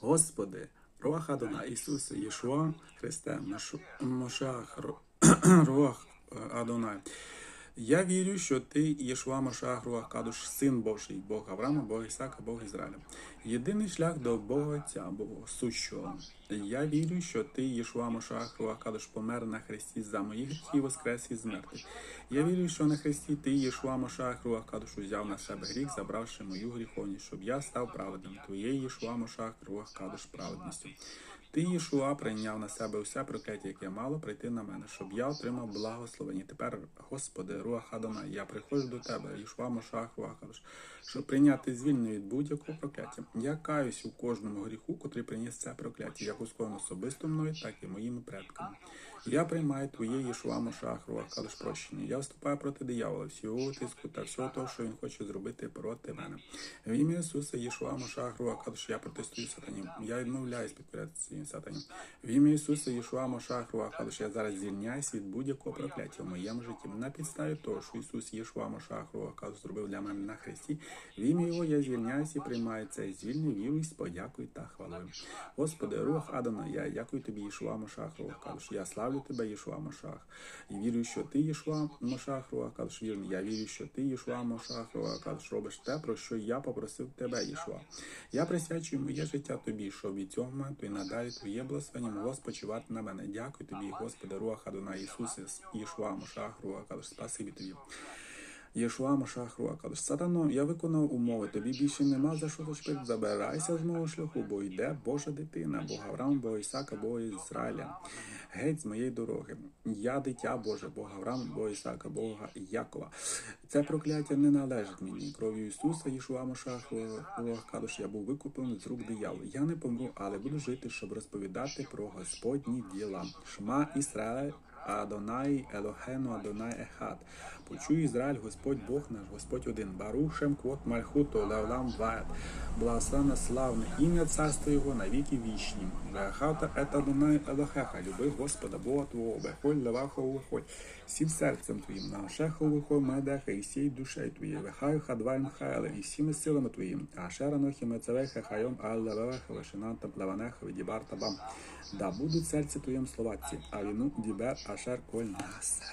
Господи, Руаха Адона, Ісусе, Єшуа, Христе, Мошах, Руах Адонай. Я вірю, що ти Єшуа Машах Руах Кадуш, син Божий, Бог Авраама, Бог Ісака, Бог Ізраїля. Єдиний шлях до Бога Отця, Бога сущого. Я вірю, що ти Єшуа Машах Руах Кадуш помер на хресті за моїх гріхів і воскрес із мертвих. Я вірю, що на хресті ти Єшуа Машах Руах Кадуш узяв на себе гріх, забравши мою гріховність, щоб я став праведним. Твоєї Єшуа Машах Руах Кадуш праведністю. Ти, Єшуа, прийняв на себе усе прокляття, яке мало прийти на мене, щоб я отримав благословення. Тепер, Господи, Руах Адона, я приходжу до Тебе, Єшуа Машах Кадуш, щоб прийняти звільнення від будь-якого прокляття. Я каюсь у кожному гріху, котрий приніс це прокляття, як у скоєному особисто мною, так і моїми предками. Я приймаю Твоє Єшуа Машах Руах Кадуш прощення. Я вступаю проти диявола, всього тиску та всього того, що він хоче зробити проти мене. В ім'я Ісуса Єшуа Машах Руах Кадуш, я протестую сатані. Я відмовляюсь підкорятися сатані. В ім'я Ісуса Єшуа Машах Руах Кадуш, я зараз звільняюсь від будь-якого прокляття в моєму житті. На підставі того, що Ісус Єшуа Машах Руах зробив для мене на хресті. В ім'я Його я звільняюсь і приймаю це звільнення, вірую з подякою та хвалою. Господи, Руах Адана, я дякую тобі, Єшуа Машах Руах Я славлю тебе, Єшуа Машах. І вірю, що ти Єшуа Машах Руах Кадуш. Вірний, я вірю, що ти Єшуа Машах Руах Кадуш робиш те, про що я попросив тебе, Єшуа. Я присвячую моє життя тобі, щоб від цього моменту і надалі твоє благословення могло спочивати на мене. Дякую тобі, Господи, Руах Адона, Ісусе, Єшуа Машах Руах Кадуш. Спасибі тобі. Єшуа Машах Руах Кадуш. Сатано, я виконав умови, тобі більше нема за що зачепити. Забирайся з мого шляху, бо йде Божа дитина, Бога Авраам, Бога Ісака, Бога Ізраїля. Геть з моєї дороги. Я дитя Боже, Бога Авраам, Бога Ісака, Бога Якова. Це прокляття не належить мені. Кров'ю Ісуса, Єшуа Машах Руах Кадуш, я був викуплений з рук диявола. Я не помру, але буду жити, щоб розповідати про Господні діла. Шма Ісраїль. Адонай Елохену Адонай Ехад. Почуй Ізраїль, Господь Бог наш, Господь один. Барушем квот мальхуто леолам ваят. Благословне славне ім'я царства Його на віки вічні. Вехавта ет Елохеха. Люби Господа Бога Твого, виходь левахо виходь. Сім серцем твоїм, на шехо виходь медеха, і сій душею твоєю. Вехаю хадвай мхаеле, і всіми силами твоїм. А шеранохі мецевеха хайом аллевеха, вешинанта плеванеха, відібар табам. Да будуть серце твоєм словаці, а віну дібер pasar con la NASA.